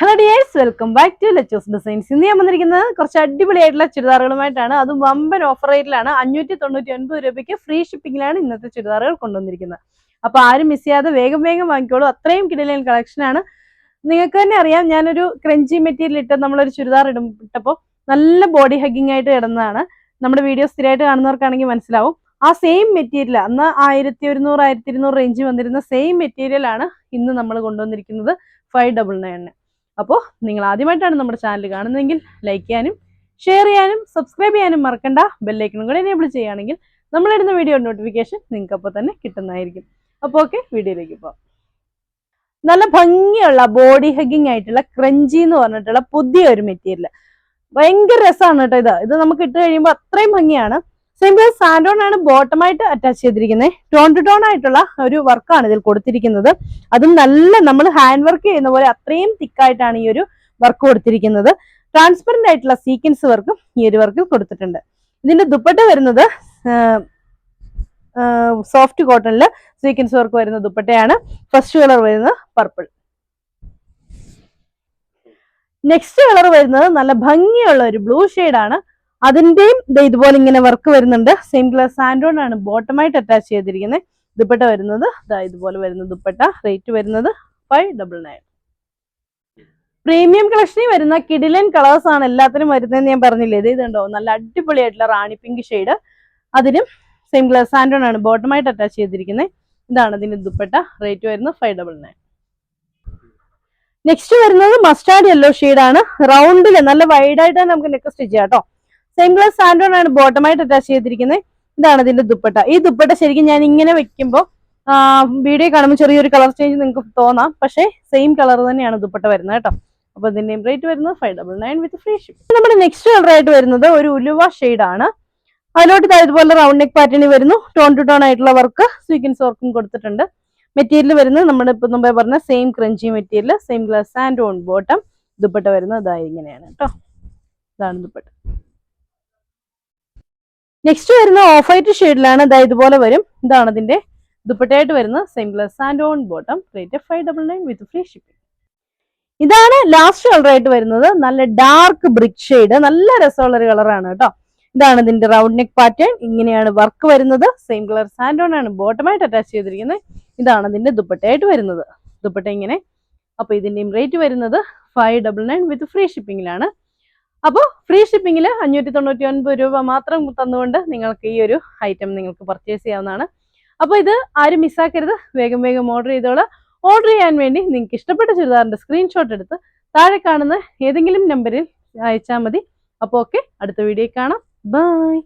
Hello dears welcome back to Lachos designs ഇന്ന് ഞാൻ വന്നിരിക്കുന്നത് കുറച്ച് അടിപൊളിയായിട്ടുള്ള ചുരിദാറുകളുമായിട്ടാണ്. അത് വമ്പൻ ഓഫർ റേറ്റിലാണ് അഞ്ഞൂറ്റി തൊണ്ണൂറ്റി ഒൻപത് രൂപയ്ക്ക് ഫ്രീ ഷിപ്പിംഗിലാണ് ഇന്നത്തെ ചുരിദാറുകൾ കൊണ്ടുവന്നിരിക്കുന്നത്. അപ്പൊ ആരും മിസ് ചെയ്യാതെ വേഗം വേഗം വാങ്ങിക്കോളൂ. അത്രയും കിടലൻ കളക്ഷനാണ് നിങ്ങൾക്ക് തന്നെ അറിയാം ഞാനൊരു ക്രഞ്ചി മെറ്റീരിയൽ ഇട്ട് നമ്മളൊരു ചുരിദാർ ഇടും ഇട്ടപ്പോൾ നല്ല ബോഡി ഹഗ്ഗിംഗ് ആയിട്ട് ഇടുന്നതാണ്. നമ്മുടെ വീഡിയോ സ്ഥിരമായിട്ട് കാണുന്നവർക്കാണെങ്കിൽ മനസ്സിലാവും. ആ സെയിം മെറ്റീരിയൽ അന്ന് ആയിരത്തി ഒരുന്നൂറ് ആയിരത്തി ഇരുന്നൂറ് റേഞ്ച് വന്നിരുന്ന സെയിം മെറ്റീരിയൽ ആണ് ഇന്ന് നമ്മൾ കൊണ്ടുവന്നിരിക്കുന്നത്. ഫൈവ് ഡബിൾ നയന് അപ്പോൾ നിങ്ങൾ ആദ്യമായിട്ടാണ് നമ്മുടെ ചാനൽ കാണുന്നതെങ്കിൽ ലൈക്ക് ചെയ്യാനും ഷെയർ ചെയ്യാനും സബ്സ്ക്രൈബ് ചെയ്യാനും മറക്കണ്ട. ബെല്ലൈക്കണും കൂടെ എനേബിൾ ചെയ്യുകയാണെങ്കിൽ നമ്മളിടുന്ന വീഡിയോ നോട്ടിഫിക്കേഷൻ നിങ്ങൾക്ക് അപ്പോൾ തന്നെ കിട്ടുന്നതായിരിക്കും. അപ്പോൾ ഓക്കെ വീഡിയോയിലേക്ക് പോകാം. നല്ല ഭംഗിയുള്ള ബോഡി ഹഗ്ഗിങ് ആയിട്ടുള്ള ക്രഞ്ചി എന്ന് പറഞ്ഞിട്ടുള്ള പുതിയ ഒരു മെറ്റീരിയൽ ഭയങ്കര രസമാണ് കേട്ടോ ഇത്. ഇത് നമുക്ക് ഇട്ട് കഴിയുമ്പോൾ അത്രയും ഭംഗിയാണ്. സിമ്പിൾ സാൻഡോൺ ആണ് ബോട്ടമായിട്ട് അറ്റാച്ച് ചെയ്തിരിക്കുന്നത് ടോൺ ടു ടോൺ ആയിട്ടുള്ള ഒരു വർക്കാണ് ഇതിൽ കൊടുത്തിരിക്കുന്നത്. അതും നല്ല നമ്മൾ ഹാൻഡ് വർക്ക് ചെയ്യുന്ന പോലെ അത്രയും തിക്കായിട്ടാണ് ഈ ഒരു വർക്ക് കൊടുത്തിരിക്കുന്നത്. ട്രാൻസ്പെറന്റ് ആയിട്ടുള്ള സീക്വൻസ് വർക്കും ഈ ഒരു വർക്കിൽ കൊടുത്തിട്ടുണ്ട്. ഇതിന്റെ ദുപ്പട്ട വരുന്നത് സോഫ്റ്റ് കോട്ടണിൽ സീക്വൻസ് വർക്ക് വരുന്ന ദുപ്പട്ടയാണ്. ഫസ്റ്റ് കളർ വരുന്നത് പർപ്പിൾ നെക്സ്റ്റ് കളർ വരുന്നത് നല്ല ഭംഗിയുള്ള ഒരു ബ്ലൂ ആണ്. അതിന്റെയും ഇതുപോലെ ഇങ്ങനെ വർക്ക് വരുന്നുണ്ട്. സെയിം ആൻഡ്രോൺ ആണ് ബോട്ടമായിട്ട് അറ്റാച്ച് ചെയ്തിരിക്കുന്നത് ദുപ്പട്ട വരുന്നത് ഇതുപോലെ വരുന്ന ദുപ്പട്ട റേറ്റ് വരുന്നത് ഫൈവ് ഡബിൾ നയൻ പ്രീമിയം കളക്ഷനിൽ വരുന്ന കിഡിലൻ കളേഴ്സ് ആണ് എല്ലാത്തിനും വരുന്നതെന്ന് ഞാൻ പറഞ്ഞില്ലേ? ഇത് ഇതുണ്ടോ നല്ല അടിപൊളിയായിട്ടുള്ള റാണി പിങ്ക് ഷെയ്ഡ് അതിനും സെയിം ക്ലാസ് സാൻഡോൺ ആണ് ബോട്ടമായിട്ട് അറ്റാച്ച് ചെയ്തിരിക്കുന്നത് ഇതാണ് ഇതിന്റെ ദുപ്പട്ട റേറ്റ് വരുന്നത് ഫൈവ് ഡബിൾ നയൻ നെക്സ്റ്റ് വരുന്നത് മസ്റ്റാർഡ് യെല്ലോ ആണ്. റൗണ്ടിൽ നല്ല വൈഡ് ആയിട്ടാണ് നമുക്ക് നെക്ക് സ്റ്റിച്ച് ചെയ്യാം കേട്ടോ. സെയിം കളർ സാൻഡോൺ ആണ് ബോട്ടമായിട്ട് അറ്റാച്ച് ചെയ്തിരിക്കുന്നത് ഇതാണ് ഇതിന്റെ ദുപ്പട്ട. ഈ ദുപ്പട്ട ശരിക്കും ഞാൻ ഇങ്ങനെ വെക്കുമ്പോൾ വീഡിയോ കാണുമ്പോൾ ചെറിയൊരു കളർ ചേഞ്ച് നിങ്ങൾക്ക് തോന്നാം. പക്ഷേ സെയിം കളർ തന്നെയാണ് ദുപ്പട്ട വരുന്നത് കേട്ടോ. അപ്പൊ ഇതിന്റെയും റേറ്റ് വരുന്നത് five double nine with free ship നമ്മുടെ നെക്സ്റ്റ് കളർ ആയിട്ട് വരുന്നത് ഒരു ഉലുവ ആണ്. അതിലോട്ട് ഇതുപോലെ റൗണ്ട് നെക്ക് പാറ്റേണിൽ വരുന്നു. ടോൺ ടു ടോൺ ആയിട്ടുള്ള വർക്ക് സ്വീക്കൻസ് വർക്കും കൊടുത്തിട്ടുണ്ട്. മെറ്റീരിയൽ വരുന്നത് നമ്മുടെ ഇപ്പൊ മുമ്പേ പറഞ്ഞ same crunchy material same glass and on bottom dupatta വരുന്നത് ഇതായി ഇങ്ങനെയാണ് കേട്ടോ. ഇതാണ് ദുപ്പട്ട. നെക്സ്റ്റ് വരുന്ന ഓഫ് വൈറ്റ് ഷെയ്ഡിലാണ് ഇതാ ഇതുപോലെ വരും. ഇതാണ് അതിന്റെ ദുപ്പട്ടയായിട്ട് വരുന്ന same glass and on bottom rate five double nine with free shipping ഇതാണ് ലാസ്റ്റ് കളർ ആയിട്ട് വരുന്നത്. നല്ല ഡാർക്ക് ബ്രിക്ക് ഷെയ്ഡ് നല്ല രസമുള്ള ഒരു കളറാണ് കേട്ടോ. ഇതാണ് ഇതിന്റെ റൗണ്ട് നെക്ക് പാറ്റേൺ ഇങ്ങനെയാണ് വർക്ക് വരുന്നത്. സെയിം കളർ സാൻഡോൺ ആണ് ബോട്ടമായിട്ട് അറ്റാച്ച് ചെയ്തിരിക്കുന്നത്. ഇതാണ് ഇതിന്റെ ദുപ്പട്ടയായിട്ട് വരുന്നത്. ദുപ്പട്ട ഇങ്ങനെ. അപ്പൊ ഇതിന്റെയും റേറ്റ് വരുന്നത് five double nine with free ഷിപ്പിംഗിലാണ് അപ്പോൾ ഫ്രീ ഷിപ്പിങ്ങിൽ അഞ്ഞൂറ്റി തൊണ്ണൂറ്റി ഒൻപത് രൂപ മാത്രം തന്നുകൊണ്ട് നിങ്ങൾക്ക് ഈ ഒരു ഐറ്റം നിങ്ങൾക്ക് പർച്ചേസ് ചെയ്യാവുന്നതാണ്. അപ്പോൾ ഇത് ആരും മിസ്സാക്കരുത് വേഗം വേഗം ഓർഡർ ചെയ്തോളാം. ഓർഡർ ചെയ്യാൻ വേണ്ടി നിങ്ങൾക്ക് ഇഷ്ടപ്പെട്ട ചുരിദാറിന്റെ സ്ക്രീൻഷോട്ട് എടുത്ത് താഴെ കാണുന്ന ഏതെങ്കിലും നമ്പറിൽ അയച്ചാൽ മതി. അപ്പോൾ ഓക്കെ അടുത്ത വീഡിയോ കാണാം. ബൈ